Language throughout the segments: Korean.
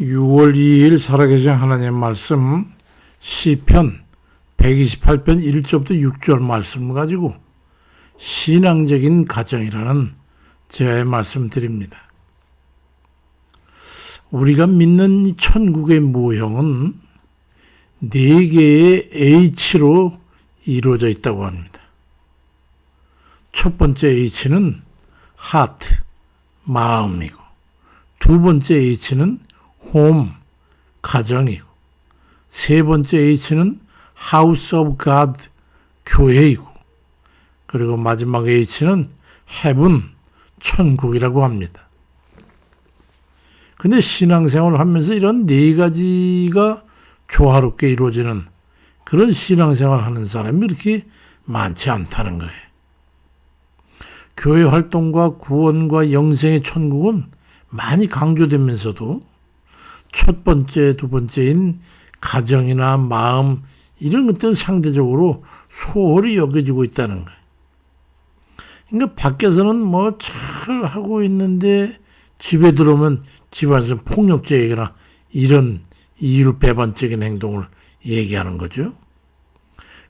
6월 2일 살아계신 하나님 말씀 시편 128편 1절부터 6절 말씀을 가지고 신앙적인 가정이라는 제의 말씀 드립니다. 우리가 믿는 이 천국의 모형은 네 개의 H로 이루어져 있다고 합니다. 첫 번째 H는 하트, 마음이고, 두 번째 H는 홈, 가정이고, 세 번째 H는 House of God, 교회이고, 그리고 마지막 H는 Heaven, 천국이라고 합니다. 근데 신앙생활을 하면서 이런 네 가지가 조화롭게 이루어지는 그런 신앙생활을 하는 사람이 이렇게 많지 않다는 거예요. 교회 활동과 구원과 영생의 천국은 많이 강조되면서도 첫 번째, 두 번째인 가정이나 마음 이런 것들은 상대적으로 소홀히 여겨지고 있다는 거예요. 그러니까 밖에서는 뭐 잘 하고 있는데 집에 들어오면 집안에서 폭력적이거나 이런 이율 배반적인 행동을 얘기하는 거죠.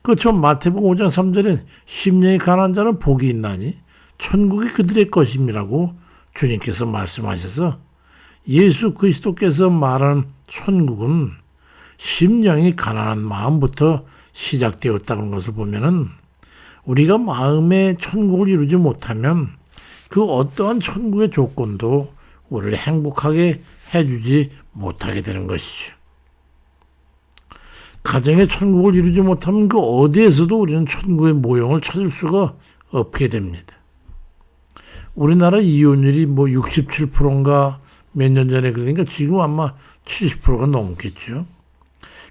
그처럼 마태복음 5장 3절에 심령이 가난한 자는 복이 있나니 천국이 그들의 것임이라고 주님께서 말씀하셔서 예수 그리스도께서 말하는 천국은 심령이 가난한 마음부터 시작되었다는 것을 보면은 우리가 마음의 천국을 이루지 못하면 그 어떠한 천국의 조건도 우리를 행복하게 해주지 못하게 되는 것이죠. 가정의 천국을 이루지 못하면 그 어디에서도 우리는 천국의 모형을 찾을 수가 없게 됩니다. 우리나라 이혼율이 뭐 67%인가 몇 년 전에 그러니까 지금 아마 70%가 넘겠죠.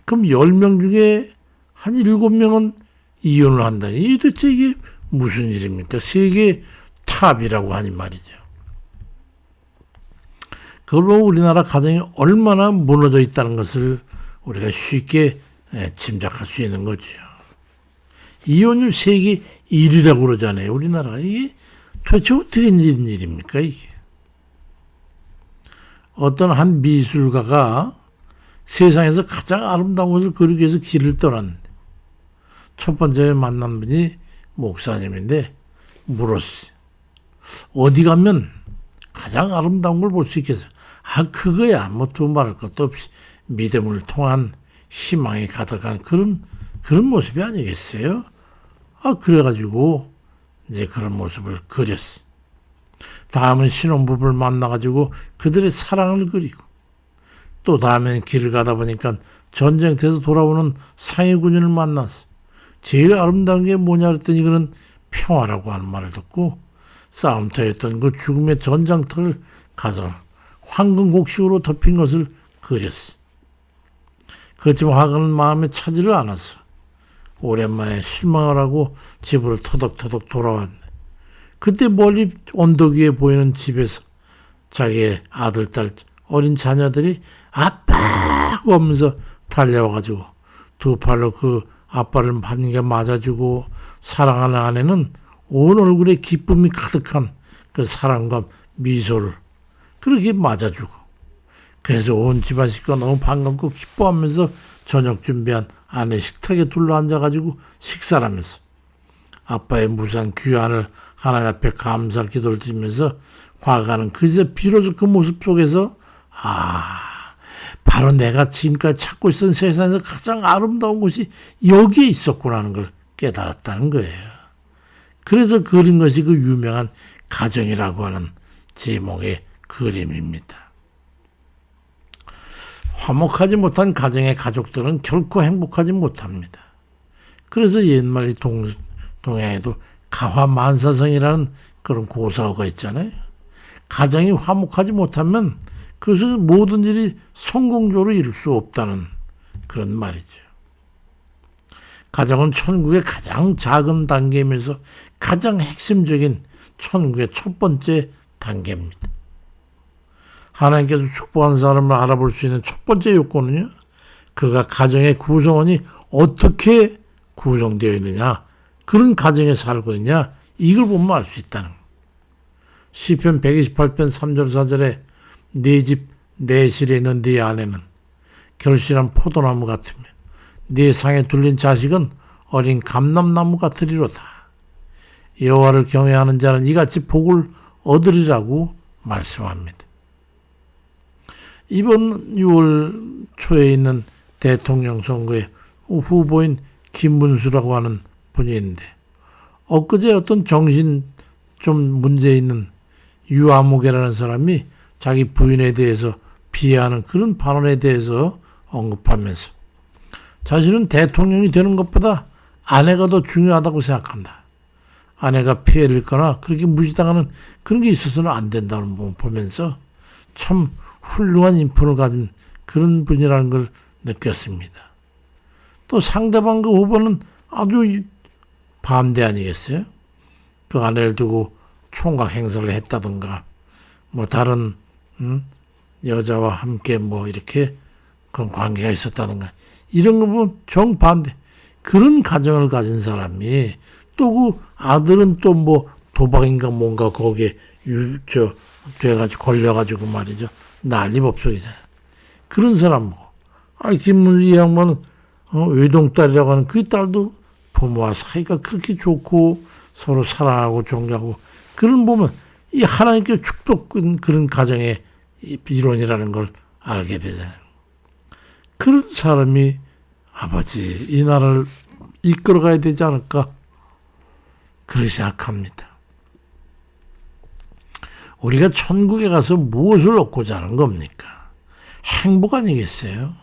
그럼 10명 중에 한 7명은 이혼을 한다니 이 도대체 이게 무슨 일입니까? 세계 탑이라고 하니 말이죠. 그걸로 우리나라 가정이 얼마나 무너져 있다는 것을 우리가 쉽게 예, 짐작할 수 있는 거죠. 이혼율 세계 1위라고 그러잖아요. 우리나라가 이게 도대체 어떻게 된 일입니까 이게? 어떤 한 미술가가 세상에서 가장 아름다운 것을 그리기 위해서 길을 떠났는데 첫 번째 만난 분이 목사님인데 물었어요. 어디 가면 가장 아름다운 걸 볼 수 있겠어요? 아, 그거야. 뭐 두 말할 것도 없이 믿음을 통한 희망이 가득한 그런, 그런 모습이 아니겠어요? 아, 그래가지고 이제 그런 모습을 그렸어. 다음은 신혼부부를 만나가지고 그들의 사랑을 그리고 또 다음엔 길을 가다 보니까 전쟁터에서 돌아오는 상해군인을 만났어. 제일 아름다운 게 뭐냐 그랬더니 그는 평화라고 하는 말을 듣고 싸움터였던 그 죽음의 전장터를 가서 황금곡식으로 덮인 것을 그렸어. 그렇지만 화가는 마음에 차지를 않았어. 오랜만에 실망을 하고 집으로 터덕터덕 돌아왔네. 그때 멀리 언덕 위에 보이는 집에서 자기의 아들, 딸, 어린 자녀들이 아빠! 하고 하면서 달려와가지고 두 팔로 그 아빠를 반겨 맞아주고 사랑하는 아내는 온 얼굴에 기쁨이 가득한 그 사랑과 미소를 그렇게 맞아주고 그래서 온 집안 식구가 너무 반갑고 기뻐하면서 저녁 준비한 아내 식탁에 둘러앉아가지고 식사를 하면서 아빠의 무상 귀환을 하나님 앞에 감사 기도를 드리면서 화가는 그저 비로소 그 모습 속에서 아 바로 내가 지금까지 찾고 있던 세상에서 가장 아름다운 곳이 여기에 있었구나 하는 걸 깨달았다는 거예요. 그래서 그린 것이 그 유명한 가정이라고 하는 제목의 그림입니다. 화목하지 못한 가정의 가족들은 결코 행복하지 못합니다. 그래서 옛말 동, 동양에도 가화만사성이라는 그런 고사어가 있잖아요. 가정이 화목하지 못하면 그것을 모든 일이 성공적으로 이룰 수 없다는 그런 말이죠. 가정은 천국의 가장 작은 단계이면서 가장 핵심적인 천국의 첫 번째 단계입니다. 하나님께서 축복한 사람을 알아볼 수 있는 첫 번째 요건은요, 그가 가정의 구성원이 어떻게 구성되어 있느냐, 그런 가정에 살고 있냐, 이걸 보면 알 수 있다는 거예요. 시편 128편 3절 4절에 내집 내 실에 있는 네 아내는 결실한 포도나무 같으며 네 상에 둘린 자식은 어린 감람나무 같으리로다. 여호와를 경외하는 자는 이같이 복을 얻으리라고 말씀합니다. 이번 6월 초에 있는 대통령 선거에 후보인 김문수라고 하는 있는데 엊그제 어떤 정신 좀 문제 있는 유아무개라는 사람이 자기 부인에 대해서 비하하는 그런 발언에 대해서 언급하면서 자신은 대통령이 되는 것보다 아내가 더 중요하다고 생각한다. 아내가 피해를 입거나 그렇게 무시당하는 그런 게 있어서는 안 된다는 거 보면서 참 훌륭한 인품을 가진 그런 분이라는 걸 느꼈습니다. 또 상대방 그 후보는 아주 반대 아니겠어요? 그 아내를 두고 총각 행사를 했다든가 뭐 다른 음? 여자와 함께 뭐 이렇게 그런 관계가 있었다든가 이런 거 보면 정반대 그런 가정을 가진 사람이 또 그 아들은 또 뭐 도박인가 뭔가 거기에 유, 저, 돼가지고 걸려가지고 말이죠. 난리 법석이잖아요. 그런 사람 뭐. 아니, 김문수 이 양반은, 어, 외동딸이라고 하는 그 딸도 부모와 사이가 그렇게 좋고 서로 사랑하고 존경하고 그런 보면 이 하나님께 축복은 그런 가정의 이 이론이라는 걸 알게 되잖아요. 그런 사람이 아버지 이 나라를 이끌어가야 되지 않을까 그렇게 생각합니다. 우리가 천국에 가서 무엇을 얻고자 하는 겁니까? 행복 아니겠어요?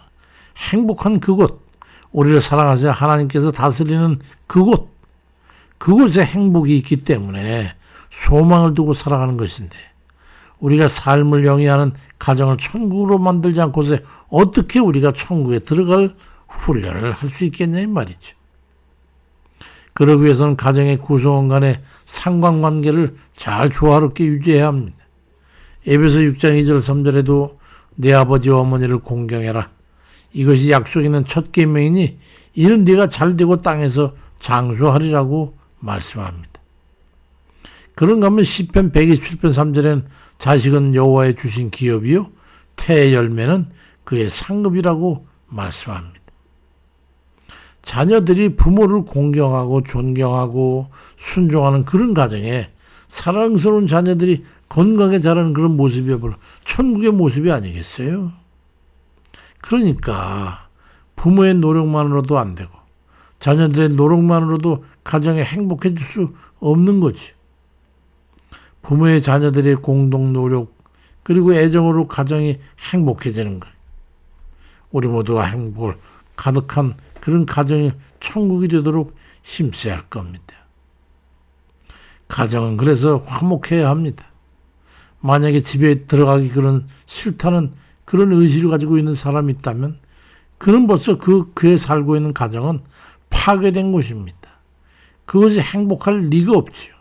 행복한 그곳, 우리를 사랑하시는 하나님께서 다스리는 그곳, 그곳에 행복이 있기 때문에 소망을 두고 살아가는 것인데, 우리가 삶을 영위하는 가정을 천국으로 만들지 않고서 어떻게 우리가 천국에 들어갈 훈련을 할 수 있겠냐 이 말이죠. 그러기 위해서는 가정의 구성원 간의 상관관계를 잘 조화롭게 유지해야 합니다. 에베소 6장 2절 3절에도 내 아버지와 어머니를 공경해라. 이것이 약속 있는 첫 계명이니 이는 네가 잘 되고 땅에서 장수하리라고 말씀합니다. 그런가 하면 시편 127편 3절에는 자식은 여호와의 주신 기업이요 태의 열매는 그의 상급이라고 말씀합니다. 자녀들이 부모를 공경하고 존경하고 순종하는 그런 가정에 사랑스러운 자녀들이 건강하게 자라는 그런 모습이 바로 천국의 모습이 아니겠어요? 그러니까 부모의 노력만으로도 안 되고 자녀들의 노력만으로도 가정에 행복해질 수 없는 거지. 부모의 자녀들의 공동 노력 그리고 애정으로 가정이 행복해지는 거예요. 우리 모두가 행복을 가득한 그런 가정이 천국이 되도록 힘써야 할 겁니다. 가정은 그래서 화목해야 합니다. 만약에 집에 들어가기 그런 싫다는 그런 의지를 가지고 있는 사람이 있다면 그는 벌써 그 그에 살고 있는 가정은 파괴된 곳입니다. 그것이 행복할 리가 없지요.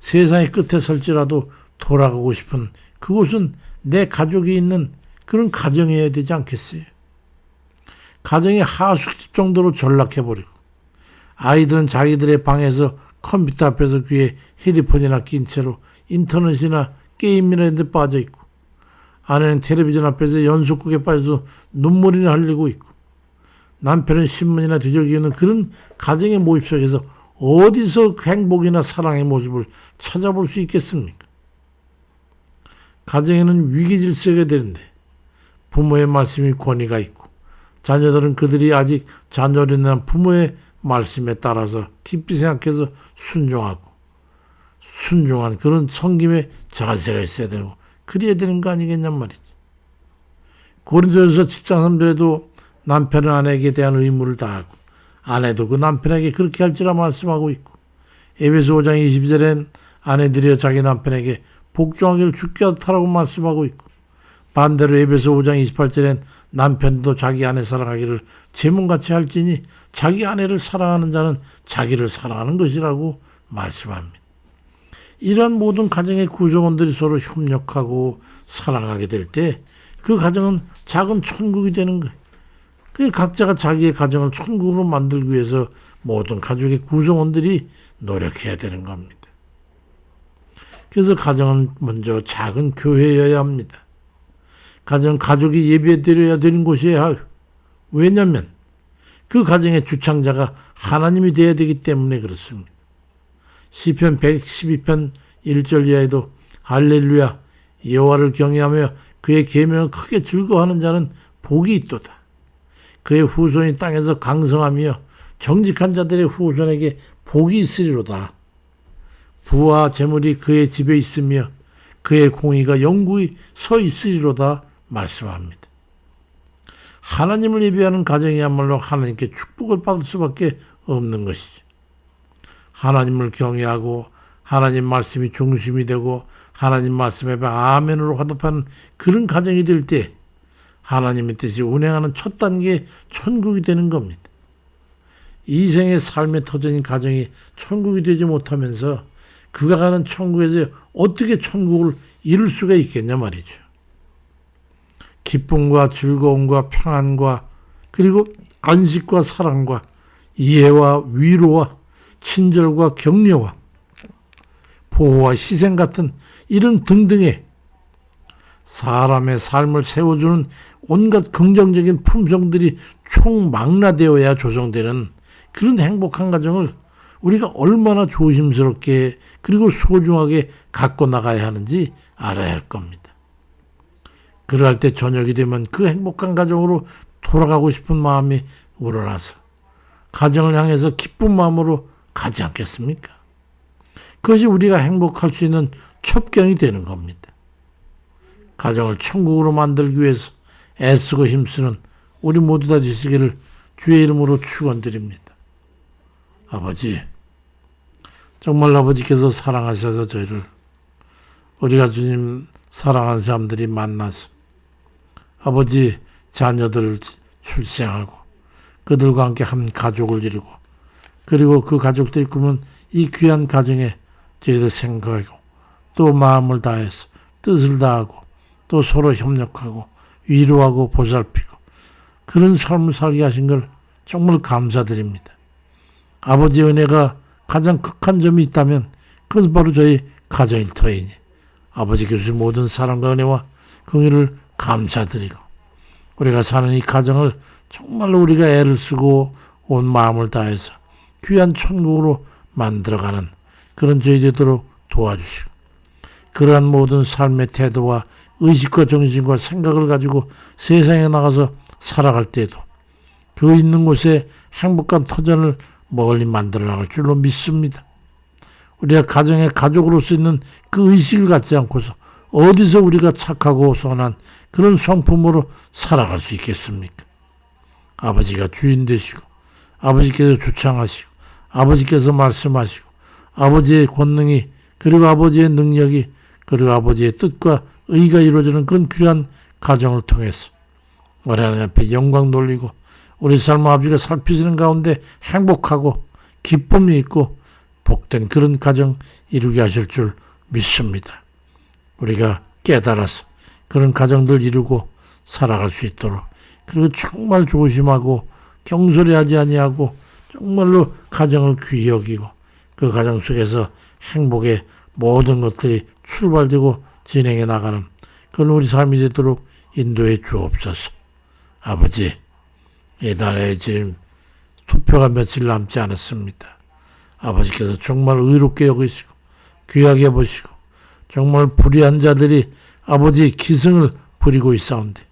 세상의 끝에 설지라도 돌아가고 싶은 그곳은 내 가족이 있는 그런 가정이어야 되지 않겠어요? 가정이 하숙집 정도로 전락해버리고 아이들은 자기들의 방에서 컴퓨터 앞에서 귀에 헤드폰이나 낀 채로 인터넷이나 게임이나 데 빠져 있고 아내는 텔레비전 앞에서 연속극에 빠져서 눈물이나 흘리고 있고 남편은 신문이나 뒤적이는 그런 가정의 모습 속에서 어디서 행복이나 사랑의 모습을 찾아볼 수 있겠습니까? 가정에는 위기 질서가 되는데 부모의 말씀이 권위가 있고 자녀들은 그들이 아직 낳은 부모의 말씀에 따라서 깊이 생각해서 순종하고 순종한 그런 성김의 자세가 있어야 되고 그래야 되는 거 아니겠냔 말이지. 고린도전서 7장 3절에도 남편은 아내에게 대한 의무를 다하고 아내도 그 남편에게 그렇게 할지라 말씀하고 있고 에베소 5장 22절엔 아내들이여 자기 남편에게 복종하기를 죽게 하라고 말씀하고 있고 반대로 에베소 5장 28절엔 남편도 자기 아내 사랑하기를 제문같이 할지니 자기 아내를 사랑하는 자는 자기를 사랑하는 것이라고 말씀합니다. 이러한 모든 가정의 구성원들이 서로 협력하고 사랑하게 될 때 그 가정은 작은 천국이 되는 거예요. 그 각자가 자기의 가정을 천국으로 만들기 위해서 모든 가족의 구성원들이 노력해야 되는 겁니다. 그래서 가정은 먼저 작은 교회여야 합니다. 가정 가족이 예배 드려야 되는 곳이에요. 왜냐면 그 가정의 주창자가 하나님이 되어야 되기 때문에 그렇습니다. 시편 112편 1절 이하에도 할렐루야 여호와를 경외하며 그의 계명을 크게 즐거워하는 자는 복이 있도다. 그의 후손이 땅에서 강성하며 정직한 자들의 후손에게 복이 있으리로다. 부와 재물이 그의 집에 있으며 그의 공의가 영구히 서 있으리로다 말씀합니다. 하나님을 예배하는 가정이야말로 하나님께 축복을 받을 수밖에 없는 것이죠. 하나님을 경외하고 하나님 말씀이 중심이 되고 하나님 말씀에 아멘으로 화답하는 그런 가정이 될 때 하나님의 뜻이 운행하는 첫 단계 천국이 되는 겁니다. 이 생의 삶의 터전인 가정이 천국이 되지 못하면서 그가 가는 천국에서 어떻게 천국을 이룰 수가 있겠냐 말이죠. 기쁨과 즐거움과 평안과 그리고 안식과 사랑과 이해와 위로와 친절과 격려와 보호와 희생 같은 이런 등등의 사람의 삶을 세워주는 온갖 긍정적인 품성들이 총망라되어야 조성되는 그런 행복한 가정을 우리가 얼마나 조심스럽게 그리고 소중하게 갖고 나가야 하는지 알아야 할 겁니다. 그럴 때 저녁이 되면 그 행복한 가정으로 돌아가고 싶은 마음이 우러나서 가정을 향해서 기쁜 마음으로 가지 않겠습니까? 그것이 우리가 행복할 수 있는 첩경이 되는 겁니다. 가정을 천국으로 만들기 위해서 애쓰고 힘쓰는 우리 모두 다 되시기를 주의 이름으로 축원드립니다. 아버지, 정말 아버지께서 사랑하셔서 저희를 우리가 주님 사랑하는 사람들이 만나서 아버지 자녀들을 출생하고 그들과 함께 한 가족을 이루고 그리고 그 가족들이 꾸면 이 귀한 가정에 저희들 생각하고 또 마음을 다해서 뜻을 다하고 또 서로 협력하고 위로하고 보살피고 그런 삶을 살게 하신 걸 정말 감사드립니다. 아버지의 은혜가 가장 극한 점이 있다면 그것은 바로 저희 가정일 터이니 아버지께 주신 모든 사랑과 은혜와 긍휼을 감사드리고 우리가 사는 이 가정을 정말로 우리가 애를 쓰고 온 마음을 다해서 귀한 천국으로 만들어가는 그런 저희 되도록 도와주시고 그러한 모든 삶의 태도와 의식과 정신과 생각을 가지고 세상에 나가서 살아갈 때도 그 있는 곳에 행복한 터전을 멀리 만들어 나갈 줄로 믿습니다. 우리가 가정의 가족으로서 있는 그 의식을 갖지 않고서 어디서 우리가 착하고 선한 그런 성품으로 살아갈 수 있겠습니까? 아버지가 주인 되시고 아버지께서 주창하시고 아버지께서 말씀하시고 아버지의 권능이 그리고 아버지의 능력이 그리고 아버지의 뜻과 의가 이루어지는 그런 귀한 가정을 통해서 우리 하나님 앞에 영광 돌리고 우리 삶 아버지가 살피시는 가운데 행복하고 기쁨이 있고 복된 그런 가정 이루게 하실 줄 믿습니다. 우리가 깨달아서 그런 가정들 이루고 살아갈 수 있도록 그리고 정말 조심하고 경솔히 하지 아니하고 정말로 가정을 귀히 여기고 그 가정 속에서 행복의 모든 것들이 출발되고 진행해 나가는 그런 우리 삶이 되도록 인도해 주옵소서. 아버지, 이달에 지금 투표가 며칠 남지 않았습니다. 아버지께서 정말 의롭게 여기시고 귀하게 보시고 정말 불의한 자들이 아버지 기승을 부리고 있사온데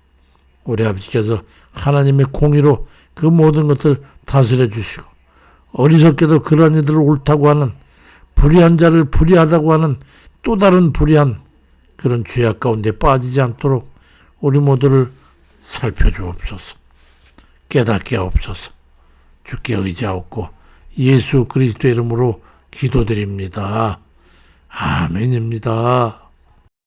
우리 아버지께서 하나님의 공의로 그 모든 것들 다스려 주시고 어리석게도 그런 이들을 옳다고 하는 불의한 자를 불의하다고 하는 또 다른 불의한 그런 죄악 가운데 빠지지 않도록 우리 모두를 살펴주옵소서. 깨닫게 하옵소서. 주께 의지하옵고 예수 그리스도 이름으로 기도드립니다. 아멘입니다.